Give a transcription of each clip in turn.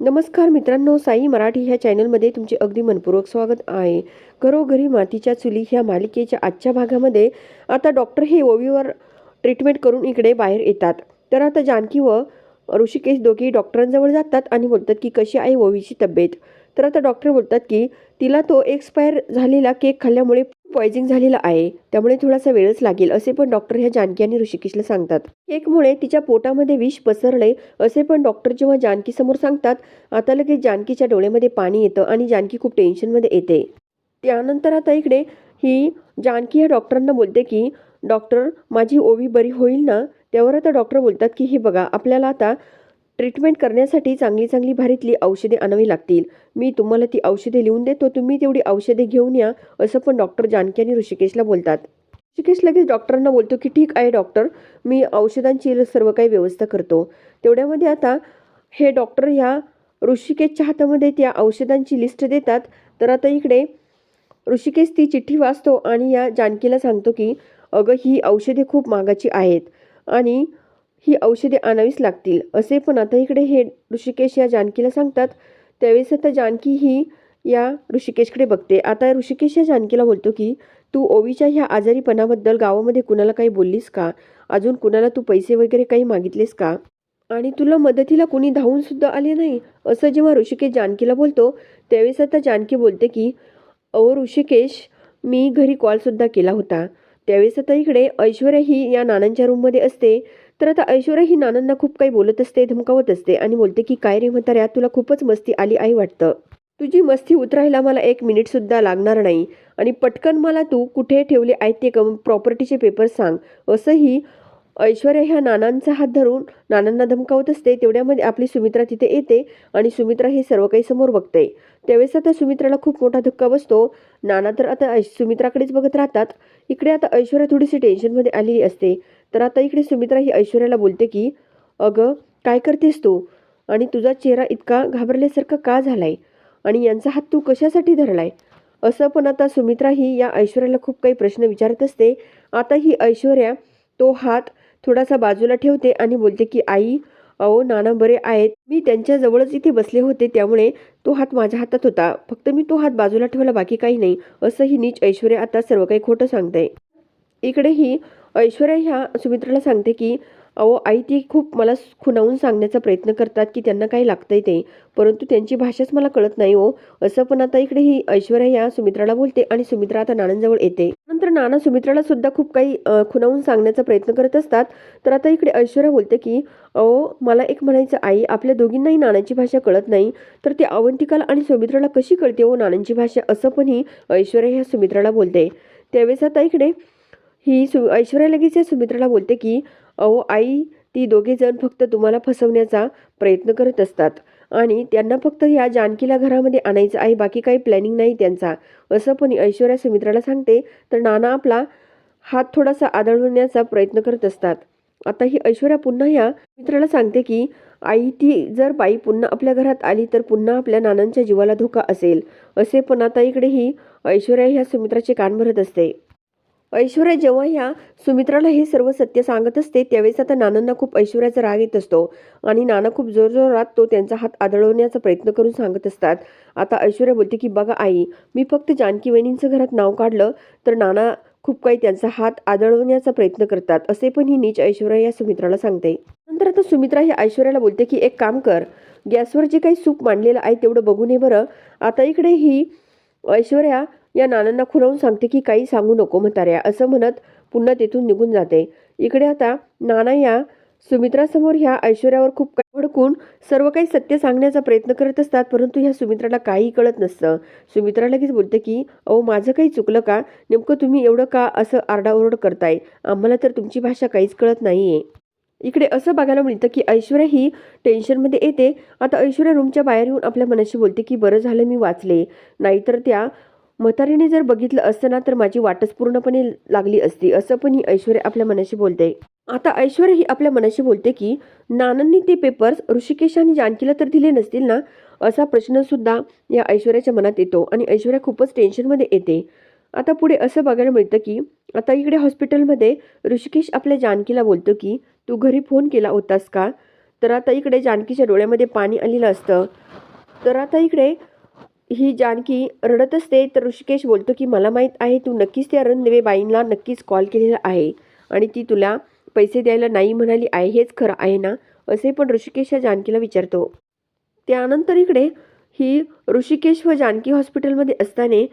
नमस्कार मित्रांनो साई मराठी ह्या चॅनलमध्ये तुमचे अगदी मनपूर्वक स्वागत आहे. घरोघरी मातीच्या चुली ह्या मालिकेच्या आजच्या भागामध्ये आता डॉक्टर हे ओवीवर ट्रीटमेंट करून इकडे बाहेर येतात. तर आता जानकी व ऋषिकेश दोघी डॉक्टरांजवळ जातात आणि बोलतात की कशी आहे ओवीची तब्येत? तर आता डॉक्टर बोलतात की तिला तो एक्सपायर झालेला केक खाल्ल्यामुळे पॉयझिंग झालेला आहे त्यामुळे थोडासा वेळच लागेल असे पण डॉक्टर ह्या जानकी आणि ऋषिकेशला सांगतात. केकमुळे तिच्या पोटामध्ये विष पसरले असे पण डॉक्टर जेव्हा जानकी समोर सांगतात आता लगेच जानकीच्या डोळ्यामध्ये पाणी येतं आणि जानकी खूप टेन्शनमध्ये येते. त्यानंतर आता इकडे ही जानकी ह्या डॉक्टरांना बोलते की डॉक्टर माझी ओवी बरी होईल ना? त्यावर आता डॉक्टर बोलतात की हे बघा आपल्याला आता ट्रीटमेंट करण्यासाठी चांगली चांगली भारीतली औषधे आणावी लागतील. मी तुम्हाला ती औषधे लिहून देतो. तुम्ही तेवढी औषधे घेऊन या असं पण डॉक्टर जानकी आणि ऋषिकेशला बोलतात. ऋषिकेश लगेच डॉक्टरांना बोलतो की ठीक आहे डॉक्टर मी औषधांची सर्व काही व्यवस्था करतो. तेवढ्यामध्ये आता हे डॉक्टर ह्या ऋषिकेशच्या हातामध्ये त्या औषधांची लिस्ट देतात. तर आता इकडे ऋषिकेश ती चिठ्ठी वाचतो आणि या जानकीला सांगतो की अगं ही औषधे खूप महागाची आहेत. आणि ही औषधे आणावीच लागतील असे पण आता इकडे हे ऋषिकेश या जानकीला सांगतात. त्यावेळेस आता जानकी ही या ऋषिकेशकडे बघते. आता ऋषिकेश या जानकीला बोलतो की तू ओवीच्या ह्या आजारीपणाबद्दल गावामध्ये कुणाला काही बोललीस का? अजून कुणाला तू पैसे वगैरे काही मागितलेस का? आणि तुला मदतीला कोणी धावून सुद्धा आले नाही? असं जेव्हा ऋषिकेश जानकीला बोलतो त्यावेळेस आता जानकी बोलते की अहो ऋषिकेश मी घरी कॉलसुद्धा केला होता. त्यावेळेस आता इकडे ऐश्वर्या ही या नानांच्या रूममध्ये असते. तर आता ऐश्वर्या ही नानांना खूप काही बोलत असते धमकावत असते आणि बोलते की काय रे म्हणताऱ्या तुला खूपच मस्ती आली आहे वाटतं. तुझी मस्ती उतरायला मला एक मिनिटसुद्धा लागणार नाही आणि पटकन मला तू कुठे ठेवले आहेत ते कम प्रॉपर्टीचे पेपर सांग. असंही ऐश्वर्या ह्या नानांचा हात धरून नानांना धमकावत असते तेवढ्यामध्ये आपली सुमित्रा तिथे येते आणि सुमित्रा हे सर्व काही समोर बघते. त्यावेळेस आता सुमित्राला खूप मोठा धक्का बसतो. नाना तर आता ऐश सुमित्राकडेच बघत राहतात. इकडे आता ऐश्वर्या थोडीशी टेन्शनमध्ये आलेली असते. तर आता इकडे सुमित्रा ही ऐश्वर्याला बोलते की अगं काय करतेस तू? आणि तुझा चेहरा इतका घाबरल्यासारखा का झालाय? आणि यांचा हात तू कशासाठी धरलाय? असं पण आता सुमित्रा ही या ऐश्वर्याला खूप काही प्रश्न विचारत असते. आता ही ऐश्वर्या तो हात थोडासा बाजूला ठेवते आणि बोलते की आई अहो नाना बरे आहेत. मी त्यांच्याजवळच इथे बसले होते त्यामुळे तो हात माझ्या हातात होता. फक्त मी तो हात बाजूला ठेवला बाकी काही नाही. असं ही नीच ऐश्वर्या आता सर्व काही खोटं सांगते. इकडे ही ऐश्वर्या ह्या सुमित्राला सांगते की अहो आई ती खूप मला खुणावून सांगण्याचा प्रयत्न करतात की त्यांना काही लागतंय ते. परंतु त्यांची भाषाच मला कळत नाही हो. असं पण आता इकडे ही ऐश्वर्या या सुमित्राला बोलते आणि सुमित्रा आता नानांजवळ येते. नंतर नाना सुमित्राला सुद्धा खूप काही खुणावून सांगण्याचा प्रयत्न करत असतात. तर आता इकडे ऐश्वर्या बोलते की अहो मला एक म्हणायचं आई आपल्या दोघींनाही नानांची भाषा कळत नाही. तर ते अवंतिकाला आणि सुमित्राला कशी कळते हो नानांची भाषा? असं पण ही ऐश्वर्या ह्या सुमित्राला बोलते. त्यावेळेस आता इकडे ही सु ऐश्वर्या लगेच या सुमित्राला बोलते की अहो आई ती दोघे जण फक्त तुम्हाला फसवण्याचा प्रयत्न करत असतात. आणि त्यांना फक्त ह्या जानकीला घरामध्ये आणायचं आहे बाकी काही प्लॅनिंग नाही त्यांचा. असं पण ऐश्वर्या सुमित्राला सांगते तर नाना आपला हात थोडासा आदळवण्याचा प्रयत्न करत असतात. आता ही ऐश्वर्या पुन्हा ह्या मित्राला सांगते की आई ती जर बाई पुन्हा आपल्या घरात आली तर पुन्हा आपल्या नानांच्या जीवाला धोका असेल. असे पण आता इकडे ही ऐश्वर्या ह्या सुमित्राचे कान भरत असते. ऐश्वर्या जेव्हा ह्या सुमित्राला हे सर्व सत्य सांगत असते त्यावेळेस आता नानांना खूप ऐश्वर्याचा राग येत असतो. आणि नाना खूप जोरजोरात तो त्यांचा हात आदळवण्याचा प्रयत्न करून सांगत असतात. आता ऐश्वर्या बोलते की बघा आई मी फक्त जानकी वहिनींचं घरात नाव काढलं तर नाना खूप काही त्यांचा हात आदळवण्याचा प्रयत्न करतात असे पण ही नीच ऐश्वर्या या सुमित्राला सांगते. नंतर आता सुमित्रा ही ऐश्वर्याला बोलते की एक काम कर गॅसवर जे काही सूप मांडलेलं आहे तेवढं बघून ये बरं. आता इकडे ही ऐश्वर्या या नानांना खुलवून सांगते की काही सांगू नको म्हाताऱ्या असं म्हणत पुन्हा तेथून निघून जाते. इकडे आता नाना या सुमित्रासमोर ह्या ऐश्वर्यावर खूप काही भडकून सर्व काही सत्य सांगण्याचा प्रयत्न करत असतात परंतु ह्या सुमित्राला काही कळत नसतं. सुमित्रा लगेच बोलते की अहो माझं काही चुकलं का? नेमकं तुम्ही एवढं का असं आरडाओरड करताय? आम्हाला तर तुमची भाषा काहीच कळत नाहीये. इकडे असं बघायला मिळतं की ऐश्वर्या ही टेन्शनमध्ये येते. आता ऐश्वर्या रूमच्या बाहेर येऊन आपल्या मनाशी बोलते की बरं झालं मी वाचले. नाहीतर त्या म्हातारीने जर बघितलं असतं ना तर माझी वाटच पूर्णपणे लागली असती. असं पण ही ऐश्वर्या आपल्या मनाशी बोलते. आता ऐश्वर्या ही आपल्या मनाशी बोलते की नानांनी ते पेपर्स ऋषिकेश आणि जानकीला तर दिले नसतील ना? असा प्रश्न सुद्धा या ऐश्वर्याच्या मनात येतो आणि ऐश्वर्या खूपच टेन्शनमध्ये येते. आता पुढे असं बघायला मिळतं की आता इकडे हॉस्पिटलमध्ये ऋषिकेश आपल्या जानकीला बोलतो की तू घरी फोन केला होतास का? तर आता इकडे जानकीच्या डोळ्यामध्ये पाणी आलेलं असतं. तर आता इकडे ही जानकी रडत असते तर ऋषिकेश बोलतो की मला माहीत आहे तू नक्कीच त्या रणदेवे बाईंना नक्कीच कॉल केलेला आहे आणि ती तुला पैसे द्यायला नाही म्हणाली आहे हेच खरं आहे ना? असे पण ऋषिकेश या जानकीला विचारतो. त्यानंतर इकडे ही ऋषिकेश व जानकी हॉस्पिटलमध्ये असताना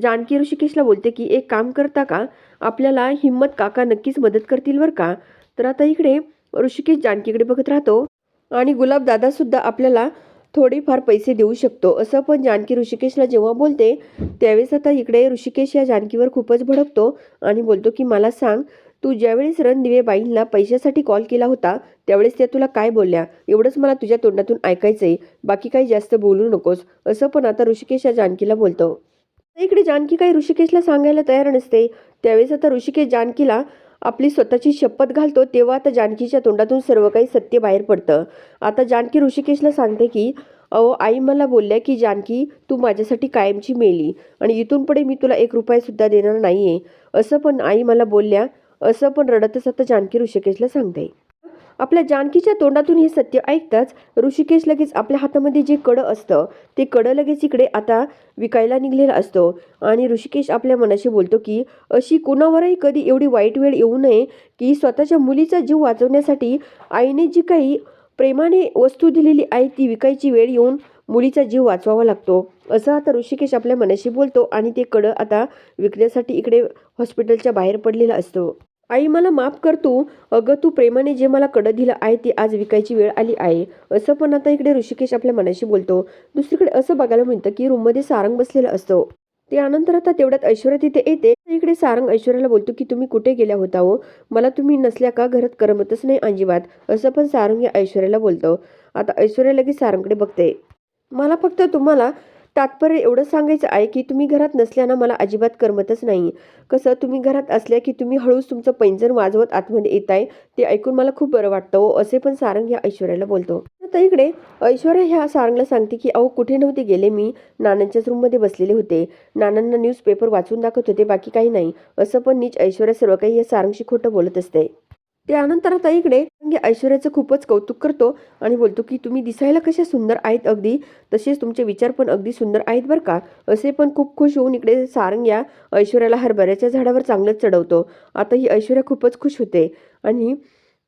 जानकी ऋषिकेशला बोलते की एक काम करता का? आपल्याला हिम्मत काका नक्कीच मदत करतील बरं का? तर आता इकडे ऋषिकेश जानकीकडे बघत राहतो आणि गुलाबदादासुद्धा आपल्याला थोडेफार पैसे देऊ शकतो. असं पण जानकी ऋषिकेशला जेव्हा बोलते त्यावेळेस आता इकडे ऋषिकेश या जानकीवर खूपच भडकतो आणि बोलतो की मला सांग तू ज्यावेळेस रणदिवे बाईंना पैशासाठी कॉल केला होता त्यावेळेस त्या तुला काय बोलल्या? एवढंच मला तुझ्या तोंडातून ऐकायचंय बाकी काही जास्त बोलू नकोस. असं पण आता ऋषिकेश या जानकीला बोलतो. इकडे जानकी काही ऋषिकेशला सांगायला तयार नसते. त्यावेळेस आता ऋषिकेश जानकीला आपली स्वतःची शपथ घालतो तेव्हा आता जानकीच्या तोंडातून सर्व काही सत्य बाहेर पडतं. आता जानकी ऋषिकेशला सांगते की अहो आई मला बोलल्या की जानकी तू माझ्यासाठी कायमची मेली आणि इथून पुढे मी तुला एक रुपयासुद्धा देणार नाही आहे असं पण आई मला बोलल्या असं पण रडतच आता जानकी ऋषिकेशला सांगते. आपल्या जानकीच्या तोंडातून हे सत्य ऐकताच ऋषिकेश लगेच आपल्या हातामध्ये जे कडं असतं ते कडं लगेच इकडे आता विकायला निघलेलं असतो. आणि ऋषिकेश आपल्या मनाशी बोलतो की अशी कुणावरही कधी एवढी वाईट वेळ येऊ नये की स्वतःच्या मुलीचा जीव वाचवण्यासाठी आईने जी काही प्रेमाने वस्तू दिलेली आहे ती विकायची वेळ येऊन मुलीचा जीव वाचवावा लागतो. असं आता ऋषिकेश आपल्या मनाशी बोलतो आणि ते कडं आता विकण्यासाठी इकडे हॉस्पिटलच्या बाहेर पडलेलं असतो. आई मला माफ कर तू. अगं तू प्रेमाने जे मला कडं दिलं आहे ते आज विकायची वेळ आली आहे. असं पण आता इकडे ऋषिकेश आपल्या मनाशी बोलतो. दुसरीकडे असं बघायला मिळतं की रूममध्ये सारंग बसलेला असतो. त्यानंतर आता तेवढ्यात ऐश्वर्या तिथे येते. इकडे सारंग ऐश्वर्याला बोलतो की तुम्ही कुठे गेल्या होता हो? मला तुम्ही नसल्या का? घरात करमतच नाही अंजिबात. असं पण सारंग या ऐश्वर्याला बोलतो. आता ऐश्वर्या लगेच सारंगकडे बघते. मला फक्त तुम्हाला तात्पर्य एवढं सांगायचं आहे की तुम्ही घरात नसल्यानं मला अजिबात करमतच नाही. कसं तुम्ही घरात असल्या की तुम्ही हळूच तुमचं पैंजण वाजवत आतमध्ये येत आहे ते ऐकून मला खूप बरं वाटतं हो असे पण सारंग ह्या ऐश्वर्याला बोलतो. आता इकडे ऐश्वर्या ह्या सारंगला सांगते की अहो कुठे नव्हते गेले मी? नानांच्याच रूममध्ये बसलेले होते. नानांना न्यूजपेपर वाचून दाखवत होते बाकी काही नाही. असं पण नीच ऐश्वर्या सर्व काही या सारंगशी खोटं बोलत असते. त्यानंतर आता इकडे ऐश्वर्याचं खूपच कौतुक करतो आणि बोलतो की तुम्ही दिसायला कशा सुंदर आहेत अगदी? तसेच तुमचे विचार पण अगदी सुंदर आहेत बरं का. असे पण खूप खुश होऊन इकडे सारंग या ऐश्वर्याला हरभऱ्याच्या झाडावर चांगलंच चढवतो. आता ही ऐश्वर्या खूपच खुश होते आणि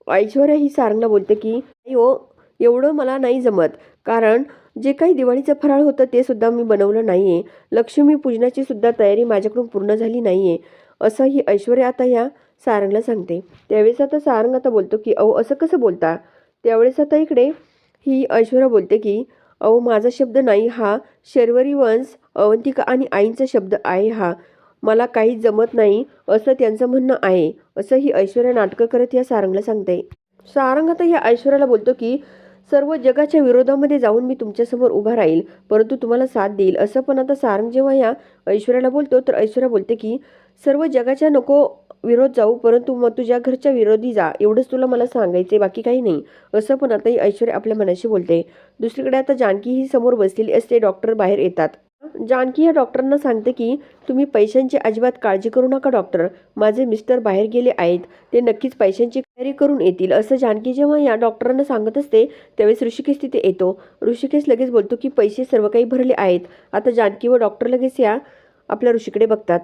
ऐश्वर्या ही सारंगला बोलते की हो एवढं मला नाही जमत. कारण जे काही दिवाळीचं फराळ होतं ते सुद्धा मी बनवलं नाही आहे लक्ष्मी पूजनाची सुद्धा तयारी माझ्याकडून पूर्ण झाली नाही आहे असं ही ऐश्वर्या आता या सारंगला सांगते. त्यावेळेस आता सारंग आता बोलतो की अहो असं कसं बोलता? त्यावेळेस आता इकडे ही ऐश्वर्या बोलते की अहो माझा शब्द नाही हा. शर्वरी वंश अवंतिका आणि आईंचा शब्द आहे हा. मला काही जमत नाही असं त्यांचं म्हणणं आहे. असं ही ऐश्वर्या नाटकं करत या सारंगला सांगते. सारंग आता या ऐश्वर्याला बोलतो की सर्व जगाच्या विरोधामध्ये जाऊन मी तुमच्यासमोर उभा राहील परंतु तुम्हाला साथ देईल. असं पण आता सारंग जेव्हा या ऐश्वर्याला बोलतो तर ऐश्वर्या बोलते की सर्व जगाच्या नको विरोध जाऊ परंतु मग तुझ्या घरच्या विरोधी जा एवढंच तुला मला सांगायचे बाकी काही नाही. असं पण आताही ऐश्वर्या आपल्या मनाशी बोलते. दुसरीकडे आता जानकी ही समोर बसलेली असते डॉक्टर बाहेर येतात. जानकी या डॉक्टरांना सांगते की तुम्ही पैशांची अजिबात काळजी करू नका डॉक्टर. माझे मिस्टर बाहेर गेले आहेत. ते नक्कीच पैशांची तयारी करून येतील. असं जानकी जेव्हा या डॉक्टरांना सांगत असते त्यावेळेस ऋषिकेश तिथे येतो. ऋषिकेश लगेच बोलतो की पैसे सर्व काही भरले आहेत. आता जानकी व डॉक्टर लगेच या आपल्या ऋषीकडे बघतात.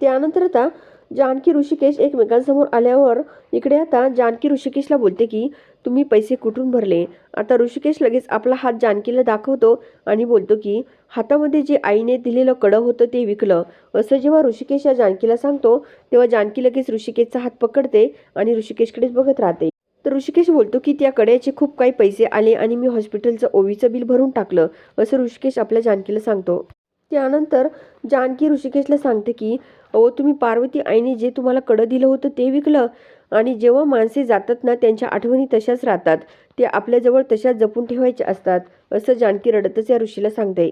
त्यानंतर आता जानकी ऋषिकेश एकमेकांसमोर आल्यावर इकडे आता जानकी ऋषिकेशला बोलते की तुम्ही पैसे कुठून भरले? आता ऋषिकेश लगेच आपला हात जानकीला दाखवतो आणि बोलतो की हातामध्ये जे आईने दिलेलं कडं होतं ते विकलं. असं जेव्हा ऋषिकेश या जानकीला सांगतो तेव्हा जानकी लगेच ऋषिकेशचा हात पकडते आणि ऋषिकेशकडेच बघत राहते. तर ऋषिकेश बोलतो की त्या कड्याचे खूप काही पैसे आले आणि मी हॉस्पिटलचं ओवीचं बिल भरून टाकलं असं ऋषिकेश आपल्या जानकीला सांगतो. त्यानंतर जानकी ऋषिकेशला सांगते की अहो तुम्ही पार्वती आईने जे तुम्हाला कडं दिलं होतं ते विकलं आणि जेव्हा माणसे जातात ना त्यांच्या आठवणी तशाच राहतात. ते आपल्याजवळ तशाच जपून ठेवायच्या असतात असं जानकी रडतच या ऋषीला सांगते.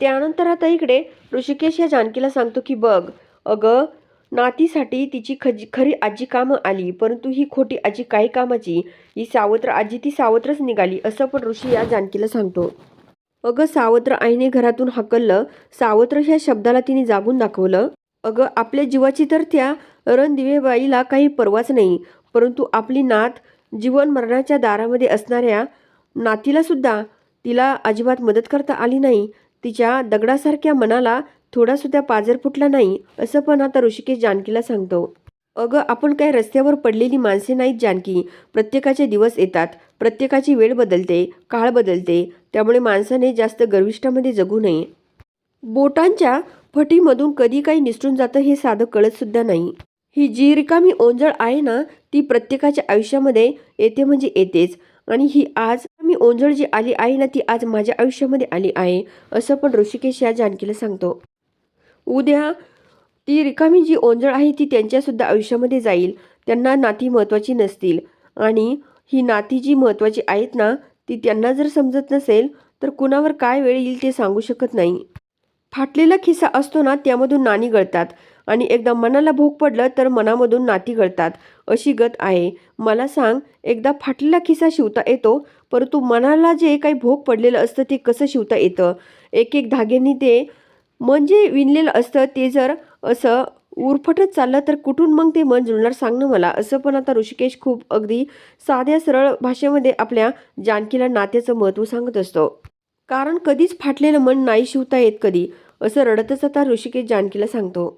त्यानंतर आता इकडे ऋषिकेश या जानकीला सांगतो की बघ अगं नातीसाठी तिची खजी खरी आजी कामं आली परंतु ही खोटी आजी काही कामाची ही सावत्र आजी ती सावत्रच निघाली असं पण ऋषी या जानकीला सांगतो. अगं सावत्र आईने घरातून हकललं. सावत्र ह्या शब्दाला तिने जागून दाखवलं. अगं आपल्या जीवाची तर त्या रणदिवेबाईला काही परवाच नाही परंतु आपली नात जीवन मरणाच्या दारामध्ये असणाऱ्या नातीला सुद्धा तिला अजिबात मदत करता आली नाही. तिच्या दगडासारख्या मनाला थोडासुद्धा पाजर फुटला नाही असं पण आता ऋषिकेश जानकीला सांगतो. अगं आपण काय रस्त्यावर पडलेली माणसे नाहीत जानकी. प्रत्येकाचे दिवस येतात. प्रत्येकाची वेळ बदलते काळ बदलते. त्यामुळे माणसाने जास्त गर्विष्ठामध्ये जगू नये. बोटांच्या फटीमधून कधी काही निसटून जातं हे साधं कळतसुद्धा नाही. ही जी रिकामी ओंजळ आहे ना ती प्रत्येकाच्या आयुष्यामध्ये येते म्हणजे येतेच. आणि ही आज मी ओंजळ जी आली आहे ना ती आज माझ्या आयुष्यामध्ये आली आहे असं पण ऋषिकेश या जानकीला सांगतो. उद्या ती रिकामी जी ओंजळ आहे ती त्यांच्यासुद्धा आयुष्यामध्ये जाईल. त्यांना नाती महत्त्वाची नसतील. आणि ही नाती जी महत्त्वाची आहेत ना ती त्यांना जर समजत नसेल तर कुणावर काय वेळ येईल ते सांगू शकत नाही. फाटलेला खिसा असतो ना त्यामधून नाणी गळतात. आणि एकदा मनाला भोग पडलं तर मनामधून नाती गळतात. अशी गत आहे. मला सांग एकदा फाटलेला खिसा शिवता येतो परंतु मनाला जे काही भोग पडलेलं असतं ते कसं शिवता येतं? एक एक धाग्यांनी ते मन जे विणलेलं असतं ते जर असं उरफटत चाललं तर कुठून मग ते मन जुळणार? सांग ना मला. असं पण आता ऋषिकेश खूप अगदी साध्या सरळ भाषेमध्ये आपल्या जानकीला नात्याचं महत्त्व सांगत असतो. कारण कधीच फाटलेलं मन नाही शिवता येत कधी असं रडतच आता ऋषिकेश जानकीला सांगतो.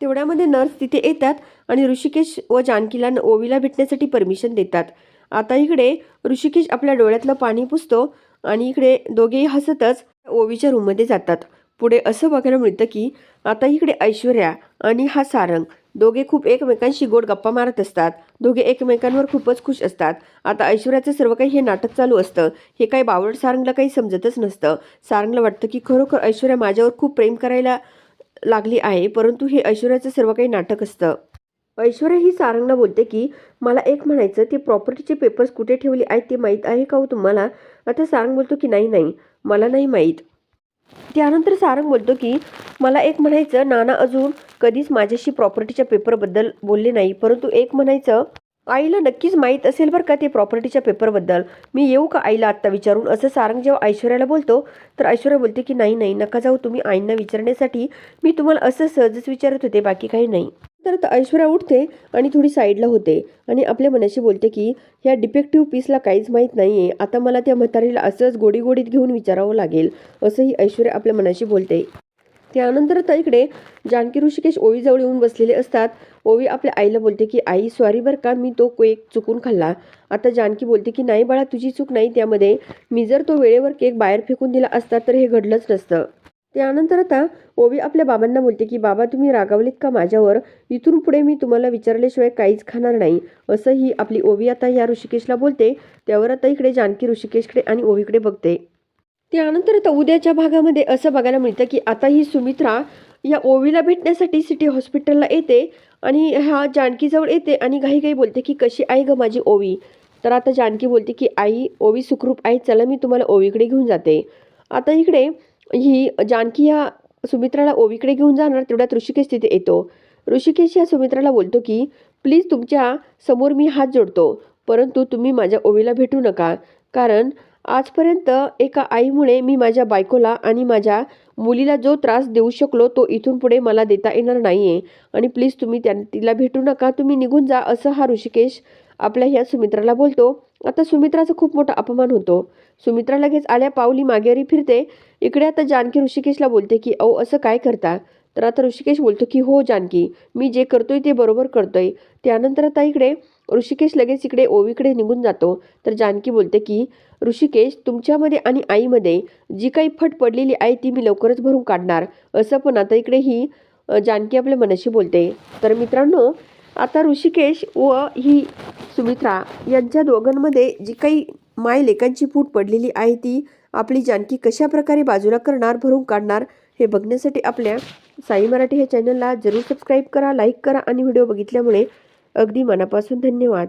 तेवढ्यामध्ये नर्स तिथे येतात आणि ऋषिकेश व जानकीला ओवीला भेटण्यासाठी परमिशन देतात. आता इकडे ऋषिकेश आपल्या डोळ्यातलं पाणी पुसतो आणि इकडे दोघेही हसतच ओवीच्या रूममध्ये जातात. पुढे असं बघायला मिळतं की आता इकडे ऐश्वर्या आणि हा सारंग दोघे खूप एकमेकांशी गोड गप्पा मारत असतात. दोघे एकमेकांवर खूपच खुश असतात. आता ऐश्वर्याचं सर्व काही हे नाटक चालू असतं. हे काही बावळ सारंगला काही समजतच नसतं. सारंगला वाटतं की खरोखर ऐश्वर्या माझ्यावर खूप प्रेम करायला लागली आहे परंतु हे ऐश्वर्याचं सर्व काही नाटक असतं. ऐश्वर्या ही सारंगला बोलते की मला एक म्हणायचं ते प्रॉपर्टीचे पेपर्स कुठे ठेवले आहेत ते माहीत आहे का हो तुम्हाला? आता सारंग बोलतो की नाही नाही मला नाही माहीत. त्यानंतर सारंग बोलतो की मला एक म्हणायचं नाना अजून कधीच माझ्याशी प्रॉपर्टीच्या पेपरबद्दल बोलले नाही. परंतु एक म्हणायचं आईला नक्कीच माहीत असेल बरं का ते प्रॉपर्टीच्या पेपरबद्दल. मी येऊ का आईला आत्ता विचारून? असं सारंग जेव्हा ऐश्वर्याला बोलतो तर ऐश्वर्या बोलते की नाही नाही नका जाऊ. तुम्ही आईंना विचारण्यासाठी मी तुम्हाला असं सहजच विचारत होते. बाकी काही नाही. तर आता ऐश्वर्या उठते आणि थोडी साईडला होते आणि आपल्या मनाशी बोलते की ह्या डिफेक्टिव्ह पीसला काहीच माहीत नाही आहे आता मला त्या म्हातारीला असंच गोडी गोडीत घेऊन विचारावं लागेल असंही ऐश्वर्या आपल्या मनाशी बोलते. त्यानंतर आता इकडे जानकी ऋषिकेश ओवीजवळ येऊन बसलेले असतात. ओवी आपल्या आईला बोलते की आई सॉरी बरं का मी तो केक चुकून खाल्ला. आता जानकी बोलते की नाही बाळा तुझी चूक नाही त्यामध्ये. मी जर तो वेळेवर केक बाहेर फेकून दिला असता तर हे घडलंच नसतं. त्यानंतर आता ओवी आपल्या बाबांना बोलते की बाबा तुम्ही रागावलीत का माझ्यावर? इथून पुढे मी तुम्हाला विचारल्याशिवाय काहीच खाणार नाही. असं ही आपली ओवी आता या ऋषिकेशला बोलते. त्यावर आता इकडे जानकी ऋषिकेशकडे आणि ओवीकडे बघते. त्यानंतर आता उद्याच्या भागामध्ये असं बघायला मिळतं की आता ही सुमित्रा या ओवीला भेटण्यासाठी सिटी हॉस्पिटलला येते आणि हा जानकीजवळ येते आणि घाई घाई बोलते की कशी आहे ग माझी ओवी? तर आता जानकी बोलते की आई ओवी सुखरूप आहे चला मी तुम्हाला ओवीकडे घेऊन जाते. आता इकडे ही जानकी ह्या सुमित्राला ओवीकडे घेऊन जाणार तेवढ्यात ऋषिकेश तिथे येतो. ऋषिकेश या सुमित्राला बोलतो की प्लीज तुमच्यासमोर मी हात जोडतो परंतु तुम्ही माझ्या ओवीला भेटू नका. कारण आजपर्यंत एका आईमुळे मी माझ्या बायकोला आणि माझ्या मुलीला जो त्रास देऊ शकलो तो इथून पुढे मला देता येणार नाही आहे आणि प्लीज तुम्ही त्या तिला भेटू नका तुम्ही निघून जा असं हा ऋषिकेश आपल्या ह्या सुमित्राला बोलतो. आता सुमित्राचा खूप मोठा अपमान होतो. सुमित्रा लगेच आल्या पावली माघारी फिरते. इकडे आता जानकी ऋषिकेशला बोलते की अहो असं काय करता? तर आता ऋषिकेश बोलतो की हो जानकी मी जे करतोय ते बरोबर करतोय. त्यानंतर आता इकडे ऋषिकेश लगेच इकडे ओवीकडे निघून जातो. तर जानकी बोलते की ऋषिकेश तुमच्यामध्ये आणि आईमध्ये जी काही फट पडलेली आहे ती मी लवकरच भरून काढणार. असं पण आता इकडे ही जानकी आपल्या मनाशी बोलते. तर मित्रांनो आता ऋषिकेश व ही सुमित्रा यांच्या दोघांमध्ये जी काही मायलेकांची फूट पडलेली आहे ती आपली जानकी कशा प्रकारे बाजूला करणार भरून काढणार हे बघण्यासाठी आपल्या साई मराठी ह्या चॅनलला जरूर सबस्क्राईब करा लाईक करा आणि व्हिडिओ बघितल्यामुळे अगदी मनापासून धन्यवाद.